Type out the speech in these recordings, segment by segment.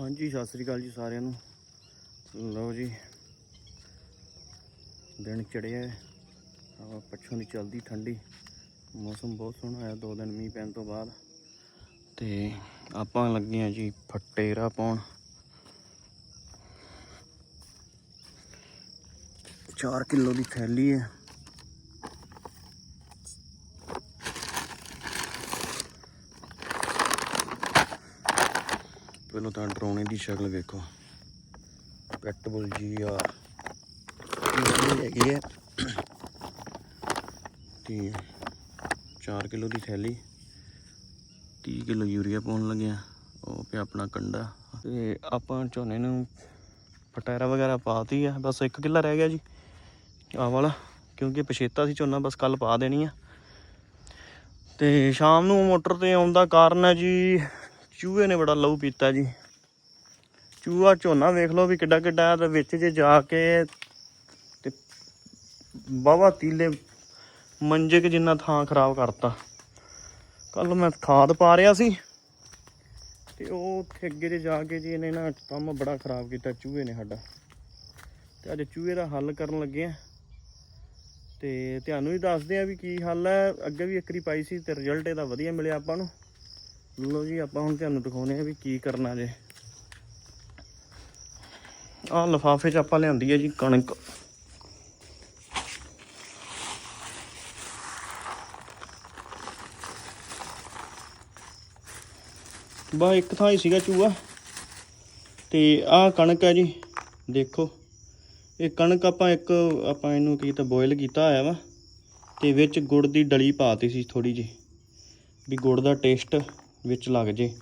ਹਾਂਜੀ, ਸਤਿ ਸ੍ਰੀ ਅਕਾਲ ਜੀ ਸਾਰਿਆਂ ਨੂੰ। ਲਓ ਜੀ, ਦਿਨ ਚੜਿਆ ਹੈ। ਹਵਾ ਪੱਛੋਂ ਦੀ ਚਲਦੀ ਠੰਡੀ। ਮੌਸਮ ਬਹੁਤ ਸੋਹਣਾ ਹੋਇਆ, ਦੋ ਦਿਨ ਮੀਂਹ ਪੈਣ ਤੋਂ ਬਾਅਦ। ਤੇ ਆਪਾਂ ਲੱਗੇ ਆ ਜੀ ਫਟੇਰਾ ਪਾਉਣ। ਚਾਰ ਕਿਲੋ ਦੀ ਥੈਲੀ ਹੈ। ਪਹਿਲਾਂ ਤਾਂ ਡਰਾਉਣੇ ਦੀ ਸ਼ਕਲ ਵੇਖੋ। ਪੈਟਬੁਲ ਜੀ ਆ। ਹੈਗੀ ਹੈ। ਤੇ 4 ਕਿਲੋ ਦੀ ਥੈਲੀ। 30 ਕਿਲੋ ਯੂਰੀਆ ਪਾਉਣ ਲੱਗਿਆ। ਉਹ ਪਿਆ ਆਪਣਾ ਕੰਡਾ। ਤੇ ਆਪਾਂ ਝੋਨੇ ਨੂੰ ਪਟਾਇਰਾ ਵਗੈਰਾ ਪਾਤੀ ਆ। ਬਸ 1 ਕਿੱਲਾ ਰਹਿ ਗਿਆ ਜੀ। ਆ ਵਾਲਾ। ਕਿਉਂਕਿ ਪਛੇਤਾ ਸੀ ਝੋਨਾ, ਬਸ ਕੱਲ ਪਾ ਦੇਣੀ ਆ। ਤੇ ਸ਼ਾਮ ਨੂੰ ਮੋਟਰ ਤੇ ਆਉਣ ਦਾ ਕਾਰਨ ਹੈ ਜੀ। ਚੂਹੇ ਨੇ ਬੜਾ ਲਹੂ ਪੀਤਾ ਜੀ। ਚੂਹਾ ਝੋਨਾ ਵੇਖ ਲਓ ਵੀ ਕਿੱਡਾ ਕਿੱਡਾ ਤੇ ਵਿੱਚ ਜੇ ਜਾ ਕੇ ਤੇ ਬਾਵਾ ਤੀਲੇ ਮੰਜੇ ਕਿ ਜਿੰਨਾ ਥਾਂ ਖਰਾਬ ਕਰਤਾ। ਕੱਲ ਮੈਂ ਖਾਦ ਪਾ ਰਿਆ ਸੀ ਤੇ ਉਹ ਉੱਥੇ ਅੱਗੇ ਜੇ ਜਾ ਕੇ ਜੀ ਇਹਨੇ ਨਾ ਕੰਮ ਬੜਾ ਖਰਾਬ ਕੀਤਾ ਚੂਹੇ ਨੇ ਸਾਡਾ। ਤੇ ਅੱਜ ਚੂਹੇ ਦਾ ਹੱਲ ਕਰਨ ਲੱਗੇ ਆ। ਤੇ ਤੁਹਾਨੂੰ ਵੀ ਦੱਸਦੇ ਆ ਵੀ ਕੀ ਹੱਲ ਹੈ ਅੱਗੇ ਵੀ ਇੱਕ ਪਾਈ ਸੀ ਤੇ ਰਿਜ਼ਲਟ ਇਹਦਾ ਵਧੀਆ ਮਿਲਿਆ ਆਪਾਂ ਨੂੰ। ਲੋ ਜੀ, ਆਪਾਂ ਹੁਣ ਤੁਹਾਨੂੰ ਦਿਖਾਉਨੇ ਆ ਵੀ ਕੀ ਕਰਨਾ ਜੇ। ਆਹ ਲਫਾਫੇ 'ਚ ਆਪਾਂ ਲਿਆਂਦੀ ਹੈ ਜੀ ਕਣਕ। ਬਾ ਇੱਕ ਥਾਂ ਹੀ ਸੀਗਾ ਚੂਹਾ। ਤੇ ਆਹ ਕਣਕ ਹੈ ਜੀ, ਦੇਖੋ। ਇਹ ਕਣਕ ਆਪਾਂ ਇੱਕ, ਆਪਾਂ ਇਹਨੂੰ ਕੀ ਤਾਂ ਬੋਇਲ ਕੀਤਾ ਹੋਇਆ ਵਾ। ਤੇ ਵਿੱਚ ਗੁੜ ਦੀ ਡਲੀ ਪਾਤੀ ਸੀ ਥੋੜੀ ਜੀ ਵੀ ਗੁੜ ਦਾ ਟੇਸਟ ਵਿੱਚ ਲੱਗ ਜੇ।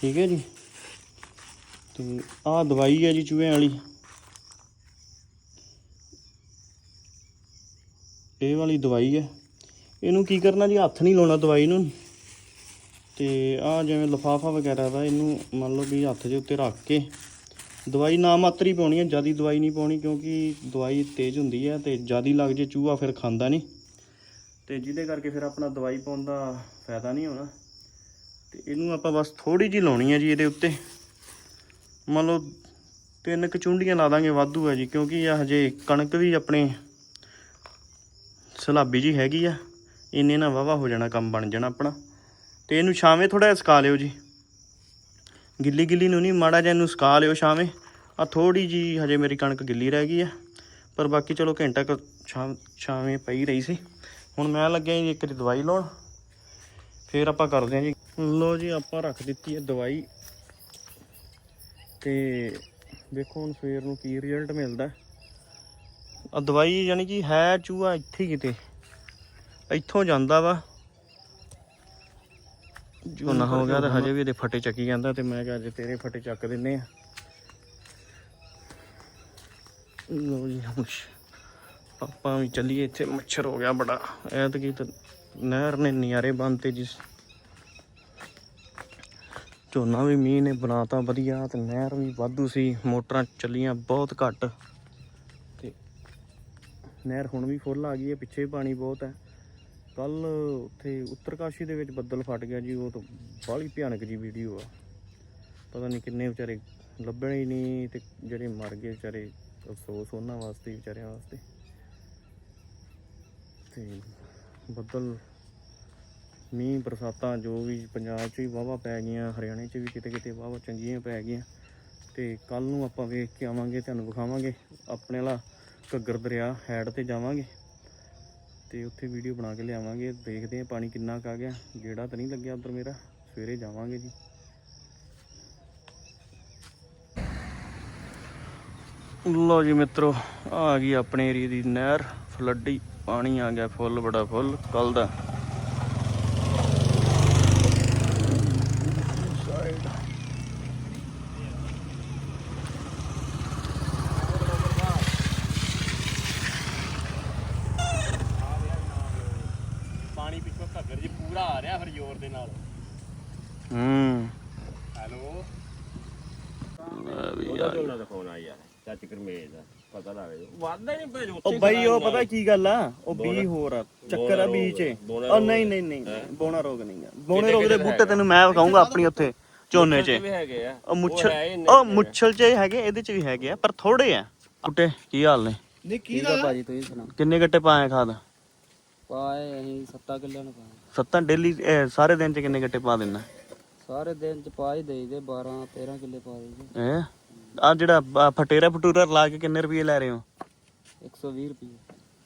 ਠੀਕ ਹੈ ਜੀ? ਤੇ ਆਹ ਦਵਾਈ ਹੈ ਜੀ ਚੂਹਿਆਂ ਵਾਲੀ। ਇਹ ਵਾਲੀ ਦਵਾਈ ਹੈ। ਇਹਨੂੰ ਕੀ ਕਰਨਾ ਜੀ? ਹੱਥ ਨਹੀਂ ਲਾਉਣਾ ਦਵਾਈ ਨੂੰ। ਤੇ ਆ ਜਿਵੇਂ ਲਫਾਫਾ ਵਗੈਰਾ ਦਾ ਇਹਨੂੰ ਮੰਨ ਲਓ ਵੀ ਹੱਥ ਦੇ ਉੱਤੇ ਰੱਖ ਕੇ ਦਵਾਈ ਨਾ ਮਾਤਰ ਹੀ ਪਾਉਣੀ ਹੈ, ਜਿਆਦੀ ਦਵਾਈ ਨਹੀਂ ਪਾਉਣੀ ਕਿਉਂਕਿ ਦਵਾਈ ਤੇਜ਼ ਹੁੰਦੀ ਹੈ ਤੇ ਜਿਆਦੀ ਲੱਗ ਜੇ ਚੂਹਾ ਫਿਰ ਖਾਂਦਾ ਨਹੀਂ। ਤੇ ਜਿਹਦੇ ਕਰਕੇ ਫਿਰ ਆਪਣਾ ਦਵਾਈ ਪਾਉਣ ਦਾ ਫਾਇਦਾ ਨਹੀਂ ਹੋਣਾ। ਤੇ ਇਹਨੂੰ ਆਪਾਂ ਬਸ ਥੋੜੀ ਜਿਹੀ ਲਾਉਣੀ ਹੈ ਜੀ ਇਹਦੇ ਉੱਤੇ। ਮੰਨ ਲਓ ਤਿੰਨ ਕੁ ਚੁੰਡੀਆਂ ਲਾ ਦਾਂਗੇ ਵਾਧੂ ਹੈ ਜੀ, ਕਿਉਂਕਿ ਇਹ ਹਜੇ ਕਣਕ ਵੀ ਆਪਣੇ ਸਲਾਬੀ ਜੀ ਹੈਗੀ ਆ। ਇੰਨੇ ਨਾਲ ਵਾਵਾ ਹੋ ਜਾਣਾ ਕੰਮ ਬਣ ਜਾਣਾ ਆਪਣਾ। ਤੇ ਇਹਨੂੰ ਛਾਵੇਂ ਥੋੜਾ ਜਿਹਾ ਸੁਕਾ ਲਿਓ ਜੀ। ਗਿੱਲੀ ਗਿੱਲੀ ਨੂੰ ਨਹੀਂ, ਮਾੜਾ ਜਿਹਾ ਇਹਨੂੰ ਸੁਕਾ ਲਿਓ ਛਾਵੇਂ। ਆ ਥੋੜੀ ਜੀ ਹਜੇ ਮੇਰੀ ਕਣਕ ਗਿੱਲੀ ਰਹਿ ਗਈ ਆ। ਪਰ ਬਾਕੀ ਚਲੋ ਘੰਟਾ ਕੁ ਛਾਂ, ਛਾਵੇਂ ਪਈ ਰਹੀ ਸੀ। ਹੁਣ ਮੈਂ ਲੱਗਿਆ ਜੀ ਇੱਕ ਦੀ ਦਵਾਈ ਲਾਉਣ। ਫੇਰ ਆਪਾਂ ਕਰਦੇ ਹਾਂ ਜੀ ਲੋ ਜੀ, ਆਪਾਂ ਰੱਖ ਦਿੱਤੀ ਹੈ ਦਵਾਈ। ਤੇ ਦੇਖੋ ਹੁਣ ਸਵੇਰ ਨੂੰ ਕੀ ਰਿਜ਼ਲਟ ਮਿਲਦਾ। ਆ ਦਵਾਈ ਯਾਨੀ ਕਿ ਹੈ, ਚੂਹਾ ਇੱਥੇ ਕਿਤੇ। ਇੱਥੋਂ ਜਾਂਦਾ ਵਾ। ਝੋਨਾ ਹੋ ਗਿਆ ਤਾਂ ਹਜੇ ਵੀ ਇਹਦੇ ਫੱਟੇ ਚੱਕੀ ਜਾਂਦਾ ਤੇ ਮੈਂ ਕਿਹਾ ਅੱਜ ਤੇਰੇ ਫੱਟੇ ਚੱਕ ਦਿੰਨੇ ਆ। ਲੋ ਜੀ ਹੁਸ਼ ਆਪਾਂ ਵੀ ਚੱਲੀਏ ਇੱਥੇ। ਮੱਛਰ ਹੋ ਗਿਆ ਬੜਾ। ਐਤਕੀ ਤਾਂ ਨਹਿਰ ਨੇ ਨਿਆਰੇ ਬੰਨਤੇ ਜਿਸ ਝੋਨਾ ਵੀ ਮੀਂਹ ਨੇ ਬਣਾਤਾ ਵਧੀਆ ਤੇ ਨਹਿਰ ਵੀ ਵਾਧੂ ਸੀ, ਮੋਟਰਾਂ ਚੱਲੀਆਂ ਬਹੁਤ ਘੱਟ ਤੇ ਨਹਿਰ ਹੁਣ ਵੀ ਫੁੱਲ ਆ ਗਈ ਹੈ, ਪਿੱਛੇ ਵੀ ਪਾਣੀ ਬਹੁਤ ਹੈ। ਕੱਲ ਉੱਥੇ ਉੱਤਰਕਾਸ਼ੀ ਦੇ ਵਿੱਚ ਬੱਦਲ ਫਟ ਗਿਆ ਜੀ, ਉਹ ਤਾਂ ਬਾਹਲੀ ਭਿਆਨਕ ਜੀ ਵੀਡੀਓ ਆ। ਪਤਾ ਨਹੀਂ ਕਿੰਨੇ ਵਿਚਾਰੇ ਲੱਭਣੇ ਹੀ ਨਹੀਂ ਤੇ ਜਿਹੜੇ ਮਰ ਗਏ ਵਿਚਾਰੇ, ਅਫਸੋਸ ਉਹਨਾਂ ਵਾਸਤੇ ਵਿਚਾਰਿਆਂ ਵਾਸਤੇ। ਤੇ ਬੱਦਲ ਮੀਂਹ ਬਰਸਾਤਾਂ ਜੋ ਵੀ ਪੰਜਾਬ 'ਚ ਵੀ ਵਾਹਵਾ ਪੈ ਗਈਆਂ, ਹਰਿਆਣੇ 'ਚ ਵੀ ਕਿਤੇ ਕਿਤੇ ਵਾਹਵਾ ਚੰਗੀਆਂ ਪੈ ਗਈਆਂ। ਤੇ ਕੱਲ ਨੂੰ ਆਪਾਂ ਵੇਖ ਕੇ ਆਵਾਂਗੇ, ਤੁਹਾਨੂੰ ਵਿਖਾਵਾਂਗੇ। ਆਪਣੇ ਵਾਲਾ ਘੱਗਰ ਦਰਿਆ ਹੈਡ ਤੇ ਜਾਵਾਂਗੇ। ਤੇ ਉੱਥੇ ਵੀਡੀਓ ਬਣਾ ਕੇ ਲਿਆਵਾਂਗੇ। ਦੇਖਦੇ ਹਾਂ ਪਾਣੀ ਕਿੰਨਾ ਕੁ ਆ ਗਿਆ। ਗੇੜਾ ਤਾਂ ਨਹੀਂ ਲੱਗਿਆ ਉਧਰ ਮੇਰਾ। ਸਵੇਰੇ ਜਾਵਾਂਗੇ ਜੀ। ਲੋ ਜੀ ਮਿੱਤਰੋ, ਆ ਗਈ ਆਪਣੇ ਏਰੀਆ ਦੀ ਨਹਿਰ। ਫਲੱਡੀ, ਪਾਣੀ ਆ ਗਿਆ ਫੁੱਲ, ਬੜਾ ਫੁੱਲ। ਕੱਲ ਦਾ ਪਾਣੀ ਪਿੱਛੋਂ ਘੱਗਰ ਜੀ ਪੂਰਾ ਆ ਰਿਹਾ ਫਿਰ ਜ਼ੋਰ ਦੇ ਨਾਲ। ਹੂੰ। ਹੈਲੋ। ਲੈ ਵੀ ਉਹਦਾ ਯਾਰ। ਝੋਨਾ ਦਾ ਫੋਨ ਆਇਆ ਚਾਚੀ ਕਰਮੇਜ ਦਾ ਪਤਾ ਲੱਗ ਗਿਆ ਵਾਦਾ ਨਹੀਂ ਭੇਜ ਉਹ ਬਾਈ ਉਹ ਪਤਾ ਕੀ ਗੱਲ ਆ? ਉਹ ਬੀ ਹੋਰ ਆ ਚੱਕਰ ਆ ਬੀ ਚ ਬੋਣਾ ਉਹ ਨਹੀਂ ਨਹੀਂ ਨਹੀਂ ਬੋਣਾ ਰੋਗ ਨਹੀਂ ਆ ਬੋਣੇ ਰੋਗ ਦੇ ਬੂਟੇ ਤੈਨੂੰ ਮੈਂ ਵਿਖਾਉਂਗਾ ਆਪਣੀ ਉੱਥੇ ਝੋਨੇ 'ਚ। ਉਹ ਮੁੱਛਲ ਮੁੱਛਲ 'ਚ ਹੈਗੇ ਇਹਦੇ 'ਚ ਵੀ ਹੈਗੇ ਆ ਪਰ ਥੋੜੇ ਆ। ਬੂਟੇ ਕੀ ਹਾਲ ਨੇ? ਨਹੀਂ ਕੀ ਦਾ ਭਾਜੀ ਤੁਸੀਂ ਕਿੰਨੇ ਗੱਟੇ ਪਾਏ ਖਾਦ? ਪਾਏ ਅਸੀਂ 7 ਕਿੱਲਿਆਂ ਨੂੰ ਪਾਏ। ਸੱਤਾਂ ਡੇਲੀ ਸਾਰੇ ਦਿਨ 'ਚ ਕਿੰਨੇ ਗੱਟੇ ਪਾ ਦਿੰਦਾ? ਸਾਰੇ ਦਿਨ ਚ ਪਾ ਹੀ ਦੇਈਦੇ 12 13 ਕਿੱਲੇ ਪਾ ਦੇਈਦੇ। ਹੈ? ਆ ਜਿਹੜਾ ਫਟੇਰਾ ਫਟੂਰਾ ਲਾ ਕੇ ਕਿੰਨੇ ਰੁਪਏ ਲੈ ਰਹੇ ਹੋ? 120 ਰੁਪਏ।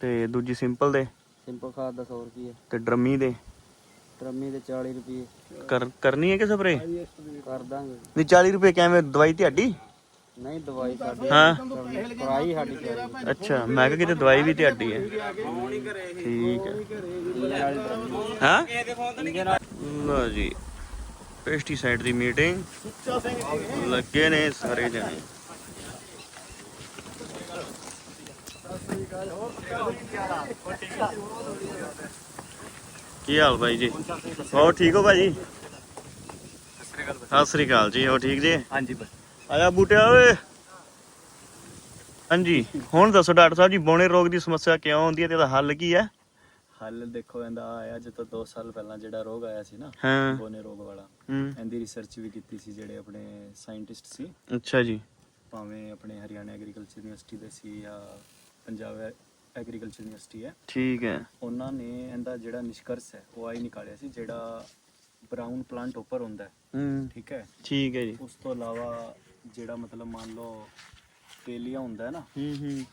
ਤੇ ਦੂਜੀ ਸਿੰਪਲ ਦੇ? ਸਿੰਪਲ ਖਾਦ ਦਾ 100 ਰੁਪਏ। ਤੇ ਡਰਮੀ ਦੇ? ਟਰਮੀ ਦੇ 40 ਰੁਪਏ। ਕਰ ਕਰਨੀ ਹੈ ਕਿ ਸਪਰੇ ਕਰ ਦਾਂਗੇ। ਨਹੀਂ 40 ਰੁਪਏ ਕਿਵੇਂ ਦਵਾਈ ਤੁਹਾਡੀ? ਨਹੀਂ ਦਵਾਈ ਸਾਡੀ ਹਾਂ। ਪੜਾਈ ਸਾਡੀ ਅੱਛਾ ਮੈਂ ਕਿਹਾ ਕਿਤੇ ਦਵਾਈ ਵੀ ਤੁਹਾਡੀ ਹੈ। ਠੀਕ ਹੈ। ਹਾਂ? ਲੋ ਜੀ ਪੈਸਟੀਸਾਈਡ ਦੀ ਮੀਟਿੰਗ। ਲੱਗੇ ਨੇ ਸਾਰੇ ਜਣੇ। ਕੀ ਹਾਲ ਬਾਈ ਜੀ? ਹੋਰ ਠੀਕ ਹੋ ਭਾਜੀ? ਸਤਿ ਸ੍ਰੀ ਅਕਾਲ ਜੀ ਹੋ ਠੀਕ ਜੀ? ਹਾਂਜੀ ਆਇਆ ਬੂਟਿਆ ਓਏ। ਹਾਂਜੀ ਹੁਣ ਦੱਸੋ ਡਾਕਟਰ ਸਾਹਿਬ ਜੀ ਬੋਣੇ ਰੋਗ ਦੀ ਸਮੱਸਿਆ ਕਿਉਂ ਹੁੰਦੀ ਹੈ ਤੇ ਇਹਦਾ ਹੱਲ ਕੀ ਹੈ? ਹੱਲ ਦੇਖੋ ਇਹਦਾ ਆਇਆ ਜਦੋਂ 2 ਸਾਲ ਪਹਿਲਾਂ ਜਿਹੜਾ ਰੋਗ ਆਇਆ ਸੀ ਨਾ ਹਾਂ। ਬੋਨੇ ਰੋਗ ਵਾਲਾ। ਹੂੰ। ਇਹਦੀ ਰਿਸਰਚ ਵੀ ਕੀਤੀ ਸੀ ਜਿਹੜੇ ਆਪਣੇ ਸਾਇੰਟਿਸਟ ਸੀ। ਅੱਛਾ ਜੀ। ਭਾਵੇਂ ਆਪਣੇ ਹਰਿਆਣਾ ਐਗਰੀਕਲਚਰ ਯੂਨੀਵਰਸਿਟੀ ਦੇ ਸੀ ਜਾਂ ਪੰਜਾਬ ਐਗਰੀਕਲਚਰ ਯੂਨੀਵਰਸਿਟੀ ਹੈ। ਠੀਕ ਹੈ। ਉਹਨਾਂ ਨੇ ਇਹਦਾ ਜਿਹੜਾ ਨਿਸ਼ਕਰਸ਼ ਹੈ ਉਹ ਆਈ ਨਿਕਾਲਿਆ ਸੀ ਜਿਹੜਾ ਬ੍ਰਾਊਨ ਪਲਾਂਟ ਉੱਪਰ ਹੁੰਦਾ ਹੈ। ਹੂੰ। ਠੀਕ ਹੈ। ਠੀਕ ਹੈ ਜੀ। ਉਸ ਤੋਂ ਇਲਾਵਾ ਜਿਹੜਾ ਮਤਲਬ ਮੰਨ ਲਓ ਤੇਲੀਆ ਹੁੰਦਾ ਹੈ ਨਾ ਹੂੰ ਹੂੰ।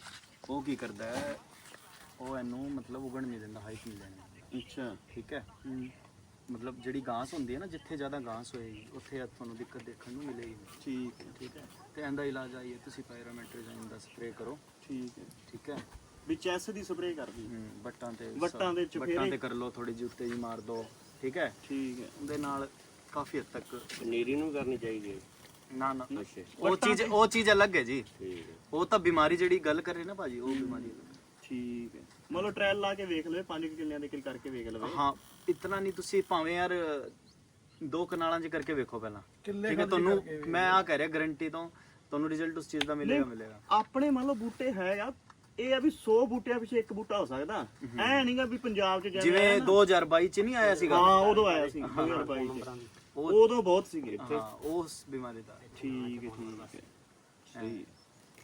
ਉਹ ਕੀ ਕਰਦਾ ਹੈ? ਉਹ ਇਹਨੂੰ ਮਤਲਬ ਉਗਣ ਨਹੀਂ ਦਿੰਦਾ ਹਾਈਟ ਨਹੀਂ ਲੈਣ ਅੱਛਾ। ਠੀਕ ਹੈ? ਹੂੰ। ਮਤਲਬ ਜਿਹੜੀ ਘਾਸ ਹੁੰਦੀ ਹੈ ਨਾ ਜਿੱਥੇ ਜ਼ਿਆਦਾ ਘਾਸ ਹੋਏਗੀ ਉੱਥੇ ਤੁਹਾਨੂੰ ਦਿੱਕਤ ਦੇਖਣ ਨੂੰ ਮਿਲੇਗੀ। ਠੀਕ ਹੈ। ਠੀਕ ਹੈ? ਤੇ ਇਹਦਾ ਇਲਾਜ ਆਈਏ ਤੁਸੀਂ ਪਾਇਰਾਮੈਟ੍ਰਿਜ਼ਮ ਦਾ ਸਪਰੇਅ ਕਰੋ। ਠੀਕ ਹੈ। ਠੀਕ ਹੈ? ਵਿੱਚ ਐਸ ਦੀ ਸਪਰੇਅ ਕਰਦੀ ਹੂੰ ਬੱਟਾਂ ਤੇ ਵੱਟਾਂ ਦੇ ਬੱਟਾਂ ਚੁਫੇਰੇ? ਤੇ ਕਰ ਲਓ ਥੋੜੀ ਜਿਹੀ ਉੱਤੇ ਜੀ ਮਾਰ ਦਿਓ ਠੀਕ ਹੈ? ਠੀਕ ਹੈ। ਉਹਦੇ ਨਾਲ ਕਾਫੀ ਹੱਦ ਤੱਕ ਪਨੀਰੀ ਨੂੰ ਕਰਨੀ ਚਾਹੀਦੀ ਹੈ। ਨਾ ਨਾ। ਉਹ ਚੀਜ਼ ਉਹ ਚੀਜ਼ ਅਲੱਗ ਹੈ ਜੀ। ਠੀਕ ਹੈ। ਉਹ ਤਾਂ ਬਿਮਾਰੀ ਜਿਹੜੀ ਗੱਲ ਕਰ ਰਹੇ ਨਾ ਭਾਜੀ ਉਹ ਬਿਮਾਰੀ ਅਲੱਗ ਹੈ। ਠੀਕ ਹੈ। ਮਤਲਬ ਟ੍ਰਾਇਲ ਲਾ ਕੇ ਵੇਖ ਲਵੇ 5 ਕਿੱਲਿਆਂ ਦੇ ਕਿਲ ਕਰਕੇ ਵੇਖ ਲਵੇ। ਹਾਂ ਇਤਨਾ ਨਹੀਂ ਤੁਸੀਂ ਭਾਵੇਂ ਯਾਰ ਦੋ ਕਨਾਲਾਂ 'ਚ ਕਰਕੇ ਵੇਖੋ ਪਹਿਲਾਂ। ਠੀਕ ਹੈ ਤੁਹਾਨੂੰ ਮੈਂ ਆ ਕਹਿ ਰਿਹਾ ਗਾਰੰਟੀ ਤੋਂ ਤੁਹਾਨੂੰ ਰਿਜ਼ਲਟ ਉਸ ਚੀਜ਼ ਦਾ ਮਿਲੇਗਾ ਮਿਲੇਗਾ। ਆਪਣੇ ਮੰਨ ਲਓ ਬੂਟੇ ਹੈ ਆ ਇਹ ਆ ਵੀ 100 ਬੂਟਿਆਂ ਪਿੱਛੇ ਇੱਕ ਬੂਟਾ ਹੋ ਸਕਦਾ। ਐ ਨਹੀਂਗਾ ਵੀ ਪੰਜਾਬ 'ਚ ਜਿਵੇਂ ਜਿਵੇਂ ਆਇਆ ਨਾ। 2022 ਚ ਨਹੀਂ ਆਇਆ ਸੀਗਾ। ਹਾਂ ਉਦੋਂ ਆਇਆ ਸੀ 2022 ਚ। ਉਦੋਂ ਬਹੁਤ ਸੀਗੇ ਹਾਂ ਉਸ ਬਿਮਾਰੀ ਦਾ। ਠੀਕ ਹੈ ਠੀਕ ਹੈ। ਸਹੀ।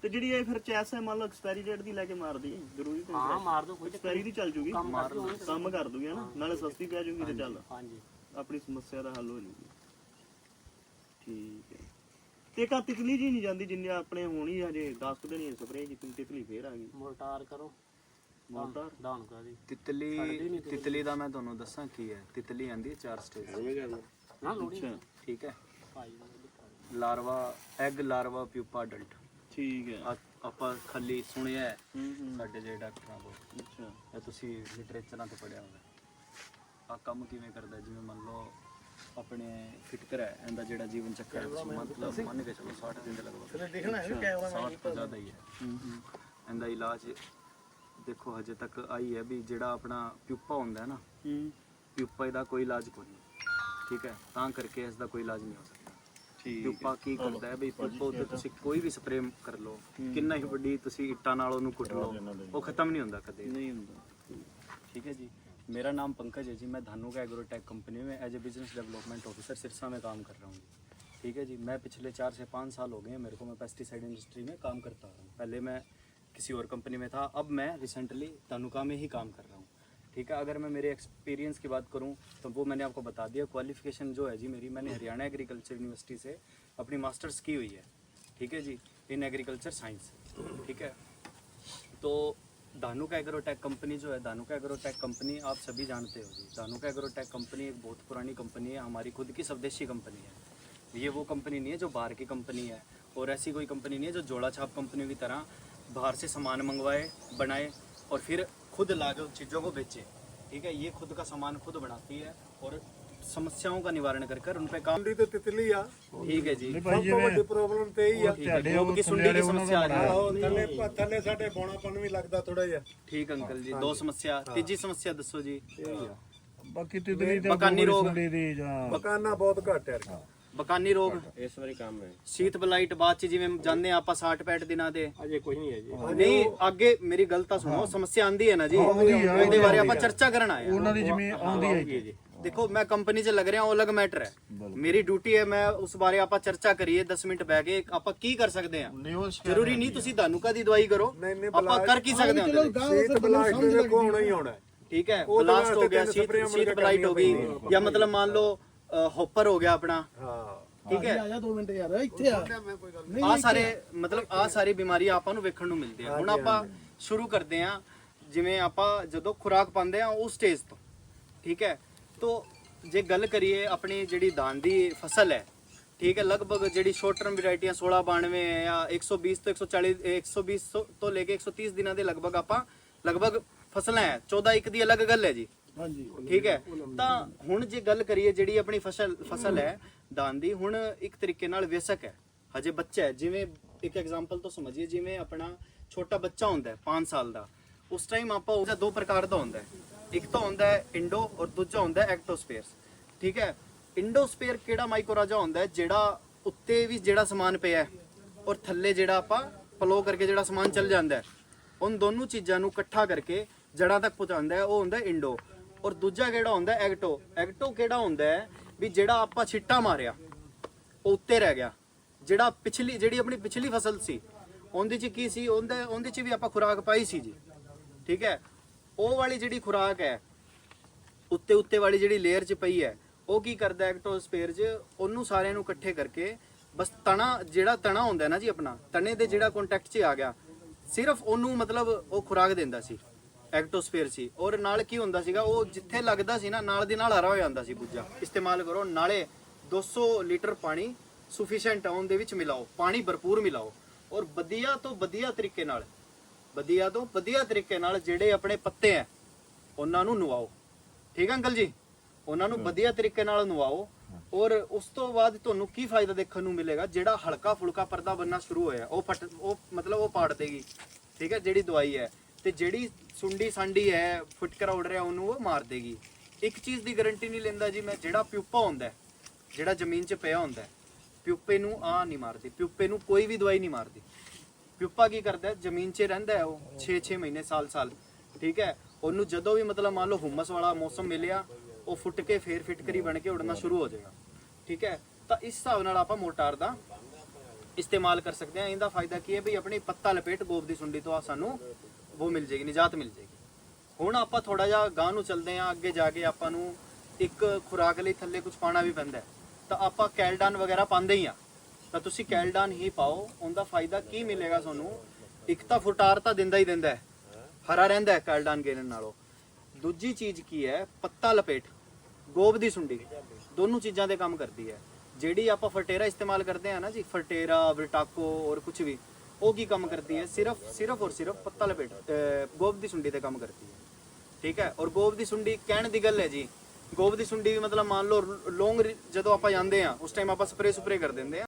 ਤੇ ਜਿਹੜੀ ਇਹ ਫਿਰ ਚੈਸ ਹੈ ਮੰਨ ਲਓ ਐਕਸਪਾਇਰੀ ਡੇਟ ਦੀ ਲੈ ਕੇ ਮਾਰਦੀ ਹੈ ਜ਼ਰੂਰੀ ਤੇ ਹਾਂ ਮਾਰ ਦੋ ਕੋਈ ਐਕਸਪਾਇਰੀ ਦੀ ਚੱਲ ਜੂਗੀ। ਕੰਮ ਕਰ ਦੂਗੀ ਹਨਾ ਨਾਲੇ ਸਸਤੀ ਪੈ ਜੂਗੀ ਤੇ ਚੱਲ। ਹਾਂਜੀ। ਆਪਣੀ ਸਮੱਸਿਆ ਦਾ ਹੱਲ ਹੋ ਜੂਗੀ। ਠੀਕ ਹੈ। ਤੇ ਕਾ ਤਿਤਲੀ ਜੀ ਨਹੀਂ ਜਾਂਦੀ ਜਿੰਨੇ ਆਪਣੇ ਹੋਣੀ ਹਜੇ 10 ਕੁ ਦਿਨ ਹੀ ਸਪਰੇਅ ਕੀਤੀ ਤਿਤਲੀ ਫੇਰ ਆ ਗਈ। ਮੋਟਾਰ ਕਰੋ। ਮੋਟਰ ਡਾਊਨ ਕਰ ਦੀ। ਤਿਤਲੀ ਤਿਤਲੀ ਦਾ ਮੈਂ ਤੁਹਾਨੂੰ ਦੱਸਾਂ ਕੀ ਹੈ। ਤਿਤਲੀ ਆਂਦੀ ਹੈ ਚਾਰ ਸਟੇਜ ਐਵੇਂ ਕਰਨਾ ਨਾ ਲੋੜੀ ਅੱਛਾ। ਠੀਕ ਹੈ। ਭਾਈ larva egg larva pupa adult ਠੀਕ ਹੈ। ਆਪਾਂ ਖਾਲੀ ਸੁਣਿਆ ਹੈ। ਹੂੰ ਹੂੰ। ਸਾਡੇ ਜਿਹੜੇ ਡਾਕਟਰਾਂ ਕੋਲ। ਅੱਛਾ। ਇਹ ਤੁਸੀਂ ਲਿਟਰੇਚਰਾਂ ਤੇ ਪੜਿਆ ਹੋਵੇ ਆ ਕੰਮ ਕਿਵੇਂ ਕਰਦਾ ਹੈ? ਜਿਵੇਂ ਮੰਨ ਲਓ ਆਪਣੇ ਫਿਟ ਕਰਾਇਆ ਇਹਦਾ ਜਿਹੜਾ ਜੀਵਨ ਚੱਕਰ ਹੈ ਮਤਲਬ ਮੰਨ ਕੇ ਚੱਲੋ 60 ਦਿਨ ਦੇ ਲਗਭਗ। ਚਲੋ ਦੇਖਣਾ ਹੈ ਕੈਮਰਾ ਮੈਂ ਤੋਂ ਜ਼ਿਆਦਾ ਹੀ ਹੈ। ਇਹਦਾ ਇਲਾਜ ਦੇਖੋ ਹਜੇ ਤੱਕ ਆਈ ਹੈ ਵੀ ਜਿਹੜਾ ਆਪਣਾ ਪਿਉਪਾ ਹੁੰਦਾ ਹੈ ਨਾ ਪਿਉਪਾ ਦਾ ਕੋਈ ਇਲਾਜ ਕੋਈ ਨਹੀਂ। ਠੀਕ ਹੈ ਤਾਂ ਕਰਕੇ ਇਸ ਦਾ ਕੋਈ ਇਲਾਜ ਨਹੀਂ ਹੋ ਸਕਦਾ। ਪਿਉਪਾ ਕੀ ਕਰਦਾ ਹੈ ਬਈ ਪਿਉਪਾ ਉੱਤੇ ਤੁਸੀਂ ਕੋਈ ਵੀ ਸਪਰੇ ਕਰ ਲਓ ਕਿੰਨਾ ਹੀ ਵੱਡੀ ਤੁਸੀਂ ਇੱਟਾਂ ਨਾਲ ਉਹਨੂੰ ਕੁੱਟ ਲਓ ਉਹ ਖਤਮ ਨਹੀਂ ਹੁੰਦਾ ਕਦੇ। ਨਹੀਂ ਹੁੰਦਾ। ਠੀਕ ਹੈ ਜੀ। मेरा नाम पंकज है जी, मैं धानु का एग्रोटेक कंपनी में as a business development officer Sirsa में काम कर रहा हूँ ठीक है जी, मैं पिछले चार से पाँच साल हो गए हैं मेरे को मैं पेस्टिसाइड इंडस्ट्री में काम करता हूँ। पहले मैं किसी और कंपनी में था, अब मैं रिसेंटली धनुका में ही काम कर रहा हूँ। ठीक है, अगर मैं मेरे एक्सपीरियंस की बात करूँ तो वो मैंने आपको बता दिया। क्वालिफिकेशन जो है जी मेरी, मैंने हरियाणा एग्रीकल्चर यूनिवर्सिटी से अपनी मास्टर्स की हुई है। ठीक है जी इन एग्रीकल्चर साइंस ठीक है तो धानुका एग्रोटेक कंपनी जो है धानुका एग्रोटेक कंपनी आप सभी जानते हो धानुका एग्रोटेक कंपनी एक बहुत पुरानी कंपनी है, हमारी खुद की स्वदेशी कंपनी है। ये वो कंपनी नहीं है जो बाहर की कंपनी है, और ऐसी कोई कंपनी नहीं है जो जोड़ा छाप कंपनियों की तरह बाहर से सामान मंगवाए, बनाए, और फिर खुद ला चीज़ों को बेचे। ठीक है, ये खुद का सामान खुद बनाती है, और समस्याओं का निवारण कर कर उन पे काम ਤੇ ਤਿਤਲੀ ਆ ठीक है जी ਸਭ ਤੋਂ ਵੱਡੀ ਪ੍ਰੋਬਲਮ ਤੇ ਇਹੀ ਆ ठीक है गोब की सुंडी की समस्या आ रही है ਆਹੋ ਥੱਲੇ ਥੱਲੇ ਸਾਡੇ ਬੋਣਾਪਨ ਵੀ ਲੱਗਦਾ ਥੋੜਾ ਜਿਹਾ ठीक अंकल जी दो समस्या तीजी समस्या दसो जी ਬਾਕੀ ਤਿਤਲੀ ਤੇ ਮਕਾਨੀ ਰੋਗ ਸੁੰਡੀ ਦੀ ਜਾਂ ਮਕਾਨਾ ਬਹੁਤ ਘੱਟ ਹੈ ਬਕਾਨੀ ਰੋਗ ਇਸ ਵਾਰੀ ਕੰਮ ਹੈ ਸੀਤ ਬਲਾਈਟ ਬਾਅਦ ਚ ਜਿਵੇਂ ਜਾਂਦੇ ਹਾਂ ਆਪਾਂ 60 65 ਦਿਨਾਂ ਦੇ ਅਜੇ ਕੁਝ ਨਹੀਂ ਹੈ ਜੀ ਨਹੀਂ ਅੱਗੇ ਮੇਰੀ ਗੱਲ ਤਾਂ ਸੁਣੋ ਸਮੱਸਿਆ ਆਂਦੀ ਹੈ ਨਾ ਜੀ ਉਹਦੇ ਬਾਰੇ ਆਪਾਂ ਚਰਚਾ ਕਰਨ ਆਏ ਹਾਂ ਉਹਨਾਂ ਦੀ ਜ਼ਮੀਨ ਆਉਂਦੀ ਹੈ ਇੱਥੇ। ਦੇਖੋ ਮੈਂ ਕੰਪਨੀ 'ਚ ਲੱਗ ਰਿਹਾ ਉਹ ਅਲੱਗ ਮੈਟਰ ਹੈ। ਮੇਰੀ ਡਿਊਟੀ ਹੈ ਮੈਂ ਉਸ ਬਾਰੇ ਆਪਾਂ ਚਰਚਾ ਕਰੀਏ 10 ਮਿੰਟ ਬਹਿ ਕੇ ਆਪਾਂ ਕੀ ਕਰ ਸਕਦੇ ਹਾਂ? ਜ਼ਰੂਰੀ ਨਹੀਂ ਤੁਸੀਂ ਧਾਨੂਕਾ ਦੀ ਦਵਾਈ ਕਰੋ ਆਪਾਂ ਕਰ ਕੀ ਸਕਦੇ ਹਾਂ? ਸੀਤ ਬਲਾਸਟ ਦੇ ਕੋ ਹੋਣਾ ਹੀ ਹੋਣਾ ਹੈ। ਠੀਕ ਹੈ ਬਲਾਸਟ ਹੋ ਗਿਆ ਸੀਟ ਸੀਟ ਬਲਾਈਟ ਹੋ ਗਈ ਜਾਂ ਮਤਲਬ ਮੰਨ ਲਓ ਹੌਪਰ ਹੋ ਗਿਆ ਆਪਣਾ। ਹਾਂ। ਠੀਕ ਹੈ। ਆ 2 ਮਿੰਟ ਯਾਰ ਇੱਥੇ ਆ। ਆ। ਸਾਰੇ ਮਤਲਬ ਆ ਸਾਰੀ ਬਿਮਾਰੀਆਂ ਆਪਾਂ ਨੂੰ ਵੇਖਣ ਨੂੰ ਮਿਲਦੀਆਂ ਹੁਣ ਆਪਾਂ ਸ਼ੁਰੂ ਕਰਦੇ ਹਾਂ ਜਿਵੇਂ ਆਪਾਂ ਜਦੋਂ ਖੁਰਾਕ ਪਾਉਂਦੇ ਆ ਉਸ ਸਟੇਜ ਤੋਂ। ਠੀਕ ਹੈ। ਤੋਂ ਜੇ ਗੱਲ ਕਰੀਏ ਆਪਣੀ ਜਿਹੜੀ ਦਾਨ ਦੀ ਫਸਲ ਹੈ ਠੀਕ ਹੈ ਲਗਭਗ ਜਿਹੜੀ ਸ਼ਾਰਟ ਟਰਮ ਵੈਰਾਈਟੀਆਂ 1692 ਹੈ ਜਾਂ 120 ਤੋਂ 140 120 ਤੋਂ- ਲੈ ਕੇ 130 ਦਿਨਾਂ ਦੇ ਲਗਭਗ ਆਪਾਂ ਲਗਭਗ ਫਸਲਾਂ ਹੈ 14 ਇੱਕ ਦੀ ਅਲੱਗ ਗੱਲ ਹੈ ਜੀ। ਹਾਂਜੀ। ਠੀਕ ਹੈ ਤਾਂ ਹੁਣ ਜੇ ਗੱਲ ਕਰੀਏ ਜਿਹੜੀ ਆਪਣੀ ਫਸਲ ਫਸਲ ਹੈ ਦਾਨ ਦੀ ਹੁਣ ਇੱਕ ਤਰੀਕੇ ਨਾਲ ਵਿਅਸਕ ਹੈ ਹਜੇ ਬੱਚਾ ਹੈ ਜਿਵੇਂ ਇੱਕ ਐਗਜ਼ਾਮਪਲ ਤੋਂ ਸਮਝੀਏ ਜਿਵੇਂ ਆਪਣਾ ਛੋਟਾ ਬੱਚਾ ਹੁੰਦਾ ਹੈ 5 ਸਾਲ ਦਾ ਉਸ ਟਾਈਮ ਆਪਾਂ ਉਹਦਾ ਦੋ ਪ੍ਰਕਾਰ ਦਾ ਹੁੰਦਾ ਹੈ। ਇੱਕ ਤਾਂ ਹੁੰਦਾ ਹੈ ਇੰਡੋ ਔਰ ਦੂਜਾ ਹੁੰਦਾ ਹੈ ਐਕਟੋਸਪੇਅਰਸ ਠੀਕ ਹੈ? ਇੰਡੋਸਪੇਅਰ ਕਿਹੜਾ ਮਾਈਕੋਰਾਜਾ ਹੁੰਦਾ ਹੈ? ਜਿਹੜਾ ਉੱਤੇ ਵੀ ਜਿਹੜਾ ਸਮਾਨ ਪਿਆ ਹੈ ਔਰ ਥੱਲੇ ਜਿਹੜਾ ਆਪਾਂ ਪਲੋ ਕਰਕੇ ਜਿਹੜਾ ਸਮਾਨ ਚੱਲ ਜਾਂਦਾ ਹੈ। ਉਨ ਦੋਨੋਂ ਚੀਜ਼ਾਂ ਨੂੰ ਇਕੱਠਾ ਕਰਕੇ ਜੜਾਂ ਤੱਕ ਪਹੁੰਚਾਉਂਦਾ ਹੈ, ਉਹ ਹੁੰਦਾ ਇੰਡੋ। ਔਰ ਦੂਜਾ ਕਿਹੜਾ ਹੁੰਦਾ ਐਗਟੋ ਐਗਟੋ ਕਿਹੜਾ ਹੁੰਦਾ ਹੈ ਵੀ ਜਿਹੜਾ ਆਪਾਂ ਛਿੱਟਾ ਮਾਰਿਆ, ਉਹ ਉੱਤੇ ਰਹਿ ਗਿਆ। ਜਿਹੜਾ ਪਿਛਲੀ, ਜਿਹੜੀ ਆਪਣੀ ਪਿਛਲੀ ਫਸਲ ਸੀ, ਉਹਦੇ ਚ ਕੀ ਸੀ? ਉਹਦੇ ਉਹਦੇ ਚ ਵੀ ਆਪਾਂ ਖੁਰਾਕ ਪਾਈ ਸੀ ਜੀ। ਠੀਕ ਹੈ? ਉਹ ਵਾਲੀ ਜਿਹੜੀ ਖੁਰਾਕ ਹੈ, ਉੱਤੇ ਉੱਤੇ ਵਾਲੀ ਜਿਹੜੀ ਲੇਅਰ 'ਚ ਪਈ ਹੈ, ਉਹ ਕੀ ਕਰਦਾ ਐਕਟੋਸਪੇਅਰ 'ਚ? ਉਹਨੂੰ ਸਾਰਿਆਂ ਨੂੰ ਇਕੱਠੇ ਕਰਕੇ ਬਸ ਤਣਾ, ਜਿਹੜਾ ਤਣਾ ਹੁੰਦਾ ਨਾ ਜੀ ਆਪਣਾ, ਤਣੇ ਦੇ ਜਿਹੜਾ ਕੰਟੈਕਟ 'ਚ ਆ ਗਿਆ, ਸਿਰਫ ਉਹਨੂੰ ਮਤਲਬ ਉਹ ਖੁਰਾਕ ਦਿੰਦਾ ਸੀ ਐਕਟੋਸਫੇਅਰ ਸੀ ਔਰ ਨਾਲ ਕੀ ਹੁੰਦਾ ਸੀਗਾ, ਉਹ ਜਿੱਥੇ ਲੱਗਦਾ ਸੀ ਨਾ, ਨਾਲ ਦੀ ਨਾਲ ਹਰਾ ਹੋ ਜਾਂਦਾ ਸੀ ਬੁੱਝਾ। ਇਸਤੇਮਾਲ ਕਰੋ, ਨਾਲੇ 200 ਲੀਟਰ ਪਾਣੀ ਸufficient ਆਉਣ ਦੇ ਵਿੱਚ ਮਿਲਾਓ, ਪਾਣੀ ਭਰਪੂਰ ਮਿਲਾਓ। ਔਰ ਵਧੀਆ ਤੋਂ ਵਧੀਆ ਤਰੀਕੇ ਨਾਲ ਵਧੀਆ ਤੋਂ ਵਧੀਆ ਤਰੀਕੇ ਨਾਲ ਜਿਹੜੇ ਆਪਣੇ ਪੱਤੇ ਹੈ ਉਹਨਾਂ ਨੂੰ ਨਵਾਓ। ਠੀਕ ਹੈ ਅੰਕਲ ਜੀ? ਉਹਨਾਂ ਨੂੰ ਵਧੀਆ ਤਰੀਕੇ ਨਾਲ ਨਵਾਓ। ਔਰ ਉਸ ਤੋਂ ਬਾਅਦ ਤੁਹਾਨੂੰ ਕੀ ਫਾਇਦਾ ਦੇਖਣ ਨੂੰ ਮਿਲੇਗਾ? ਜਿਹੜਾ ਹਲਕਾ ਫੁਲਕਾ ਪਰਦਾ ਬੰਨਾ ਸ਼ੁਰੂ ਹੋਇਆ ਉਹ ਫਟ ਉਹ ਮਤਲਬ ਉਹ ਪਾੜ ਦੇਗੀ। ਠੀਕ ਹੈ ਜਿਹੜੀ ਦਵਾਈ ਹੈ ਤੇ ਜਿਹੜੀ ਸੁੰਡੀ ਸਾਂਡੀ ਹੈ ਫੁਟਕਰਾ ਉੱਡ ਰਿਹਾ ਉਹਨੂੰ ਉਹ ਮਾਰ ਦੇਗੀ। ਇੱਕ ਚੀਜ਼ ਦੀ ਗਾਰੰਟੀ ਨਹੀਂ ਲੈਂਦਾ ਜੀ ਮੈਂ ਜਿਹੜਾ ਪਿਊਪਾ ਹੁੰਦਾ ਜਿਹੜਾ ਜ਼ਮੀਨ 'ਚ ਪਿਆ ਹੁੰਦਾ ਹੈ, ਪਿਊਪੇ ਨੂੰ ਆ ਨਹੀਂ ਮਾਰਦੀ ਪਿਊਪੇ ਨੂੰ ਕੋਈ ਵੀ ਦਵਾਈ ਨਹੀਂ ਮਾਰਦੀ। ਪਿਊਪਾ ਕੀ ਕਰਦਾ ਹੈ? ਜ਼ਮੀਨ 'ਚ ਰਹਿੰਦਾ ਹੈ ਉਹ 6-6 ਮਹੀਨੇ ਸਾਲ-ਸਾਲ ਠੀਕ ਹੈ? ਉਹਨੂੰ ਜਦੋਂ ਵੀ ਮਤਲਬ ਮੰਨ ਲਓ ਹੁਮਸ ਵਾਲਾ ਮੌਸਮ ਮਿਲਿਆ, ਉਹ ਫੁੱਟ ਕੇ ਫੇਰ ਫਿਟਕਰੀ ਬਣ ਕੇ ਉੜਨਾ ਸ਼ੁਰੂ ਹੋ ਜਾਏਗਾ। ਠੀਕ ਹੈ? ਤਾਂ ਇਸ ਹਿਸਾਬ ਨਾਲ ਆਪਾਂ ਮੋਟਾਰ ਦਾ ਇਸਤੇਮਾਲ ਕਰ ਸਕਦੇ ਹਾਂ। ਇਹਦਾ ਫਾਇਦਾ ਕੀ ਹੈ ਵੀ ਆਪਣੀ ਪੱਤਾ ਲਪੇਟ ਗੋਬ ਦੀ ਸੁੰਡੀ ਤੋਂ ਆ ਸਾਨੂੰ ਉਹ ਮਿਲ ਜਾਏਗੀ, ਨਿਜਾਤ ਮਿਲ ਜੇਗੀ ਹੁਣ ਆਪਾਂ ਥੋੜਾ ਜਿਹਾ ਗਾਂ ਨੂੰ ਚੱਲਦੇ ਹਾਂ, ਅੱਗੇ ਜਾ ਕੇ ਆਪਾਂ ਨੂੰ ਇੱਕ ਖੁਰਾਕ ਲਈ ਥੱਲੇ ਕੁਝ ਪਾਣਾ ਵੀ ਪੈਂਦਾ ਤਾਂ ਆਪਾਂ ਕੈਲਡਾਨ ਵਗੈਰਾ ਪਾਉਂਦੇ ਹੀ ਆ ਤਾਂ ਤੁਸੀਂ ਕੈਲਡਾਨ ਹੀ ਪਾਓ, ਉਹਦਾ ਫਾਇਦਾ ਕੀ ਮਿਲੇਗਾ ਤੁਹਾਨੂੰ? ਇੱਕ ਤਾਂ ਫੁਟਾਰ ਤਾਂ ਦਿੰਦਾ ਹੀ ਦਿੰਦਾ ਹੈ। ਹਰਾ ਰਹਿੰਦਾ ਹੈ ਕੈਲਡਾਨ ਗੇਰਨ ਨਾਲੋਂ। ਦੂਜੀ ਚੀਜ਼ ਕੀ ਹੈ? ਪੱਤਾ ਲਪੇਟ, ਗੋਬ ਦੀ ਸੁੰਡੀ। ਦੋਨੋਂ ਚੀਜ਼ਾਂ ਦੇ ਕੰਮ ਕਰਦੀ ਹੈ। ਜਿਹੜੀ ਆਪਾਂ ਫਰਟੇਰਾ ਇਸਤੇਮਾਲ ਕਰਦੇ ਆ ਨਾ ਜੀ ਫਰਟੇਰਾ ਬ੍ਰਿਟਾਕੋ ਔਰ ਕੁਝ ਵੀ, ਉਹ ਕੀ ਕੰਮ ਕਰਦੀ ਹੈ? ਸਿਰਫ ਸਿਰਫ ਔਰ ਸਿਰਫ ਪੱਤਾ ਲਪੇਟ, ਅਹ, ਗੋਬ ਦੀ ਸੁੰਡੀ ਤੇ ਕੰਮ ਕਰਦੀ ਹੈ। ਠੀਕ ਹੈ? ਔਰ ਗੋਬ ਦੀ ਸੁੰਡੀ ਕਹਿਣ ਦੀ ਗੱਲ ਹੈ ਜੀ, ਗੋਬ ਦੀ ਸੁੰਡੀ ਵੀ ਮਤਲਬ ਮੰਨ ਲਓ, ਲੌਂਗ ਜਦੋਂ ਆਪਾਂ ਜਾਂਦੇ ਆ ਉਸ ਟਾਈਮ ਆਪਾਂ ਸਪਰੇ ਸੁਪਰੇ ਕਰ ਦਿੰਦੇ ਆ